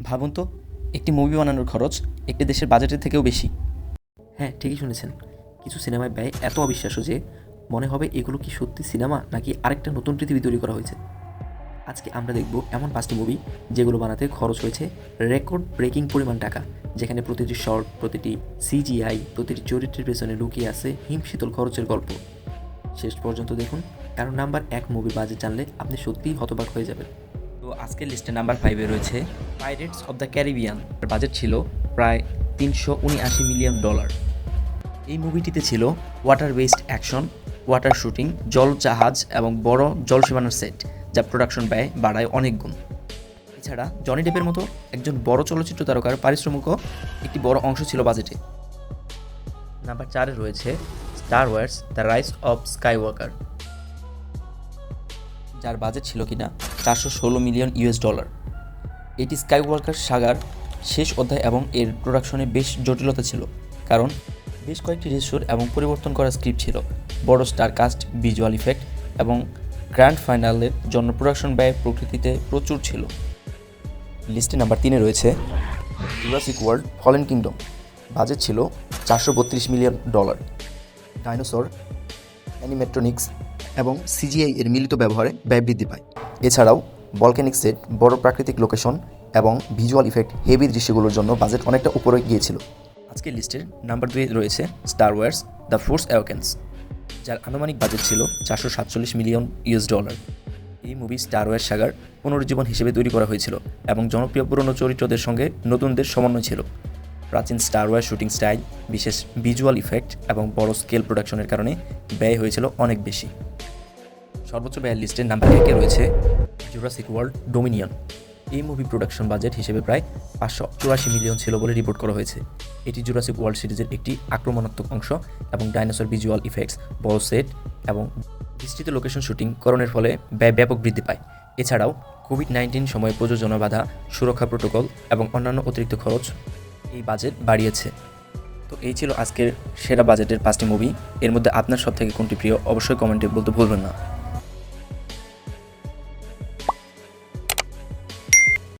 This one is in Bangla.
ভাবুন তো, একটি মুভি বানানোর খরচ একটি দেশের বাজেটের থেকেও বেশি। হ্যাঁ ঠিকই শুনেছেন। কিছু সিনেমায় ব্যয় এত অবিশ্বাস্য যে মনে হবে এগুলো কি সত্যি সিনেমা নাকি আরেকটা নতুন পৃথিবী তৈরি করা হয়েছে। আজকে আমরা দেখব এমন পাঁচটি মুভি যেগুলো বানাতে খরচ হয়েছে রেকর্ড ব্রেকিং পরিমাণ টাকা, যেখানে প্রতিটি শর্ট প্রতিটি সিজিআই প্রতিটি চরিত্রের পেছনে লুকিয়ে আছে হিমশীতল খরচের গল্প। শেষ পর্যন্ত দেখুন, কারণ নাম্বার এক মুভি বাজেট জানলে আপনি সত্যিই হতবাক হয়ে যাবেন। তো আজকের লিস্টে নাম্বার ফাইভে রয়েছে Pirates of the Caribbean budget ছিল প্রায় তিনশো উনআশি মিলিয়ন ডলার এই মুভিটিতে ছিল water based action water shooting জল জাহাজ এবং বড় জল সীমানার সেট যা প্রোডাকশন ব্যয় বাড়ায় অনেক গুণ। এছাড়া জনি ডেপের মতো একজন বড় চলচ্চিত্র তারকার পারিশ্রমিকও একটি বড় অংশ ছিল বাজেটে নাম্বার চারে রয়েছে Star Wars The Rise of Skywalker যার বাজেট ছিল কিনা চারশো ষোলো মিলিয়ন ইউএস ডলার। এটি স্কাই ওয়ার্কার সাগার শেষ অধ্যায় এবং এর প্রোডাকশনে বেশ জটিলতা ছিল, কারণ বেশ কয়েকটি রেসুর এবং পরিবর্তন করা স্ক্রিপ্ট ছিল। বড় স্টার কাস্ট ভিজুয়াল ইফেক্ট এবং গ্র্যান্ড ফাইনালের জন্য প্রোডাকশন ব্যয় প্রকৃতিতে প্রচুর ছিল। লিস্টে নাম্বার তিনে রয়েছে Jurassic World Fallen Kingdom budget ছিল চারশো বত্রিশ মিলিয়ন ডলার। ডাইনোসর অ্যানিমেট্রনিক্স এবং সিজিআই এর মিলিত ব্যবহারে ব্যয় বৃদ্ধি পায়। এছাড়াও বলক্যানিক সেট বড় প্রাকৃতিক লোকেশন এবং ভিজুয়াল ইফেক্ট হেভি দৃশ্যগুলোর জন্য বাজেট অনেকটা উপরে গিয়েছিল। আজকের লিস্টের নাম্বার দুই রয়েছে Star Wars The Force Awakens যার আনুমানিক বাজেট ছিল চারশো সাতচল্লিশ মিলিয়ন ইউএস ডলার এই মুভি স্টার ওয়ার সাগার পুনরুজ্জীবন হিসেবে তৈরি করা হয়েছিল এবং জনপ্রিয় পুরনো চরিত্রদের সঙ্গে নতুনদের সমন্বয় ছিল। প্রাচীন স্টার ওয়ার শুটিং স্টাইল বিশেষ ভিজুয়াল ইফেক্ট এবং বড় স্কেল প্রোডাকশনের কারণে ব্যয় হয়েছিল অনেক বেশি। সর্বোচ্চ ব্যয়ের লিস্টের নাম্বার একে রয়েছে জুরাসিক ওয়ার্ল্ড ডোমিনিয়ন এই মুভি প্রোডাকশন বাজেট হিসেবে প্রায় পাঁচশো চুরাশি মিলিয়ন ছিল বলে রিপোর্ট করা হয়েছে। এটি জুরাসিক ওয়ার্ল্ড সিরিজের একটি আক্রমণাত্মক অংশ এবং ডাইনোসর ভিজুয়াল ইফেক্টস বড় সেট এবং বিস্তৃত লোকেশন শুটিং করণের ফলে ব্যয় ব্যাপক বৃদ্ধি পায়। এছাড়াও কোভিড নাইন্টিন সময়ে প্রযোজনা বাধা, সুরক্ষা প্রোটোকল এবং অন্যান্য অতিরিক্ত খরচ এই বাজেট বাড়িয়েছে। তো এই ছিল আজকের সেরা বাজেটের পাঁচটি মুভি এর মধ্যে আপনার সব থেকে কোনটি প্রিয় অবশ্যই কমেন্টে বলতে ভুলবেন না।